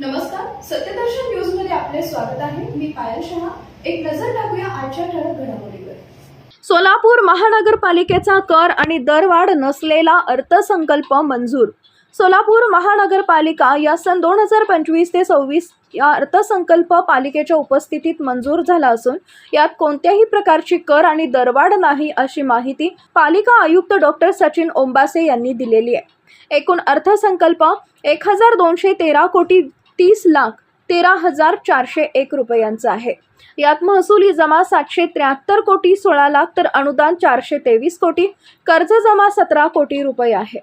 नमस्कार सत्यदर्शन न्यूजमध्ये आपले स्वागत आहे. मी पायल शहा. एक नजर टाकूया आजच्या ठळक घडामोडीवर. सोलापूर महानगरपालिकेचा कर आणि दरवाढ नसलेला अर्थसंकल्प मंजूर. सोलापूर महानगरपालिका या सन दोन हजार पंचवीस ते सव्वीस या अर्थसंकल्प पालिकेच्या उपस्थितीत मंजूर झाला असून यात कोणत्याही प्रकारची कर आणि दरवाढ नाही अशी माहिती पालिका आयुक्त डॉक्टर सचिन ओंबासे यांनी दिलेली आहे. एकूण अर्थसंकल्प एक हजार दोनशे तेरा कोटी तीस लाख तेरा हजार चारशे एक रुपयांचा आहे. यात महसुली जमा सातशे त्र्याहत्तर कोटी सोळा लाख तर अनुदान चारशे तेवीस कोटी कर्ज जमा सतरा कोटी रुपये आहे.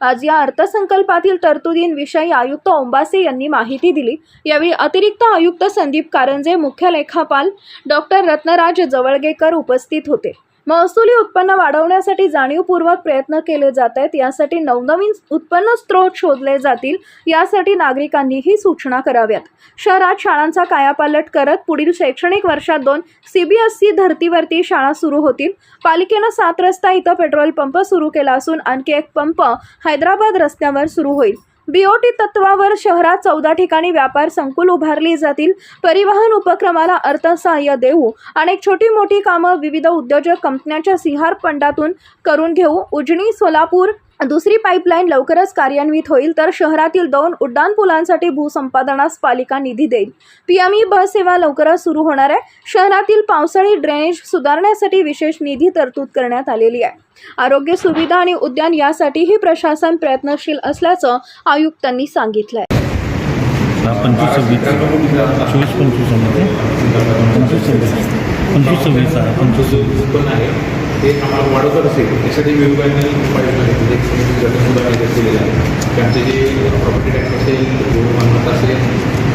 आज या अर्थसंकल्पातील तरतुदींविषयी आयुक्त ओंबासे यांनी माहिती दिली. यावेळी अतिरिक्त आयुक्त संदीप कारंजे मुख्य लेखापाल डॉक्टर रत्नराज जवळगेकर उपस्थित होते. महसुली उत्पन्न वाढवण्यासाठी जाणीवपूर्वक प्रयत्न केले जात आहेत. यासाठी नवनवीन उत्पन्न स्रोत शोधले जातील. यासाठी नागरिकांनीही सूचना कराव्यात. शहरात शाळांचा कायापालट करत पुढील शैक्षणिक वर्षात दोन सीबीएसई धर्तीवरती शाळा सुरू होतील. पालिकेनं सात रस्ता इथं पेट्रोल पंप सुरू केला असून आणखी एक पंप हैदराबाद रस्त्यावर सुरू होईल. बीओटी तत्वावर शहरात चौदा ठिकाणी व्यापार संकुल उभारली जातील. परिवहन उपक्रमाला अर्थसहाय्य देऊ. अनेक छोटी मोठी कामं विविध उद्योजक कंपन्यांच्या सिहार फंडातून करून घेऊ. उजनी सोलापूर दुसरी पाईपलाईन लवकरच कार्यान्वित होईल तर शहरातील दोन उड्डाणपुलांसाठी भूसंपादनास पालिका निधी देईल. पीएमई बस सेवा लवकरच सुरू होणार आहे. शहरातील पावसाळी ड्रेनेज सुधारण्यासाठी विशेष निधी तरतूद करण्यात आलेली आहे. आरोग्य सुविधा आणि उद्यान यासाठीही प्रशासन प्रयत्नशील असल्याचं आयुक्तांनी सांगितलं आहे पंचवीस पंचवीस पंचवीस सव्वीस ते आम्हाला वाढवत असेल. यासाठी विभागाने उपाययोजना घेतली एक समिती सुद्धा निर्देश दिलेला आहे. त्यांचे जे प्रॉपर्टी टॅक्स असेल गृह मालमत्ता असेल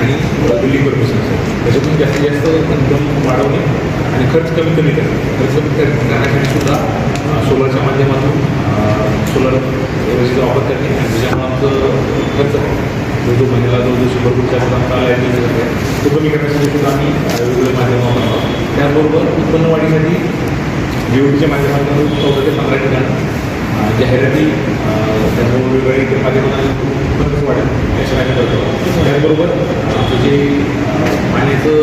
आणि बिल्डिंग कॉर्पोरेशन असेल त्याच्यातून जास्तीत जास्त इन्कम वाढवणे आणि खर्च कमी कमी करणे. खर्च कमी करण्यासाठी सुद्धा सोलरच्या माध्यमातून सोलर एनर्जीचा वापर करणे आणि त्याच्यामुळे आमचं खर्च जो जो महिन्याला जो जो शंभर कोटीच्या आमचा लाइट तो कमी करण्यासाठी सुद्धा आम्ही वेगवेगळ्या माध्यम त्याचबरोबर उत्पन्न वाढीसाठी निवडीच्या माध्यमातून चौदा ते पंधरा ठिकाण जाहिराती अ, त्याचबरोबर वेगवेगळ्या माध्यमातून उत्पन्न वाढेल याच्या आम्ही करतो त्याचबरोबर जे पाण्याचं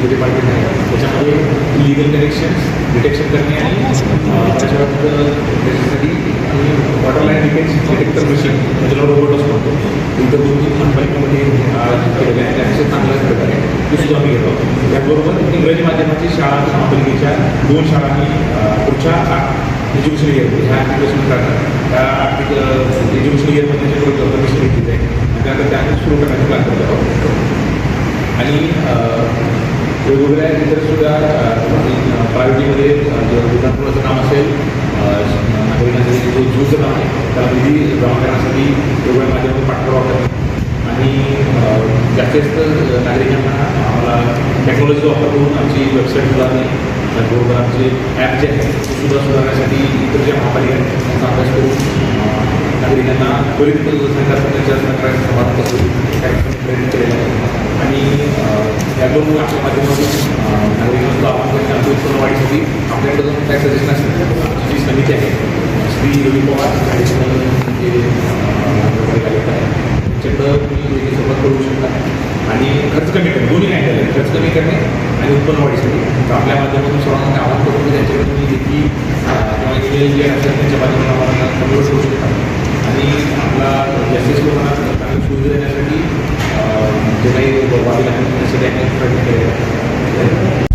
जे डिपार्टमेंट आहे त्याच्यामध्ये लिगल कनेक्शन डिटेक्शन करणे आणि त्याच्यावर त्याच्यासाठी आम्ही water line leakage detector machine त्याच्यावर रोबोटच म्हणतो इतर दोन तीन महापालिकेमध्ये केलेलं आहे त्यापेक्षा चांगल्या प्रकारे ते सुद्धा आम्ही घेतो. त्याचबरोबर इंग्रजी माध्यमाची शाळा महापालिकेच्या दोन शाळा मी पुढच्या एज्युकेशन इयर ह्या ॲप्लिकेशन करतात त्या आर्थिक एज्युकेशन इयरमध्ये त्याच्याकडे परमिशन घेतली आहे आणि त्यानंतर त्या सुरू करण्याचा प्लॅन करतो आहोत. आणि वेगवेगळ्या इतर सुद्धा प्रायव्हेटीमध्ये विधानसभाचं काम असेल जे जो जूचं काम आहे त्याला निधी जमा करण्यासाठी वेगवेगळ्या माध्यमातून पाठपुरावा करणे आणि जास्तीत जास्त नागरिकांना आम्हाला टेक्नॉलॉजी वापर करून आमची वेबसाईट सुधारणे त्याचबरोबर आमचे ॲप जे आहे ते सुद्धा सुधारण्यासाठी इतर ज्या महापालिका आहेत त्यांचा अभ्यास करून नागरिकांना त्वरित सरकारच्या सरकारच्या समाधान करून कार्यक्रम प्रयत्न केलेला आहे आणि अ, या दोन आमच्या माध्यमातून अ, नागरिकांना आपण त्यांच्या आमच्या उत्पन्न वाढीसाठी आपल्याकडे जाऊन काय सजेशन असेल? आमची जी समिती आहे श्री रवी पवार ॲडिशनल जे आयुक्त आहे त्यांच्याकडं तुम्ही करू शकता आणि खर्च कमी करणे दोन्ही नाही केलं खर्च कमी करणे आणि उत्पन्न वाढीसाठी. तर आपल्या माध्यमातून सर्वांना आवाहन करतो की त्यांच्याकडे तुम्ही देखील अ, किंवा ईमेल जे असतात त्यांच्या माध्यमातून आम्हाला कन्वर्ट करू शकता. आणि आपला जास्तीत लोकांना चांगली सुविधा देण्यासाठी जे काही बाबी लागतील त्यासाठी आम्ही प्रयत्न केले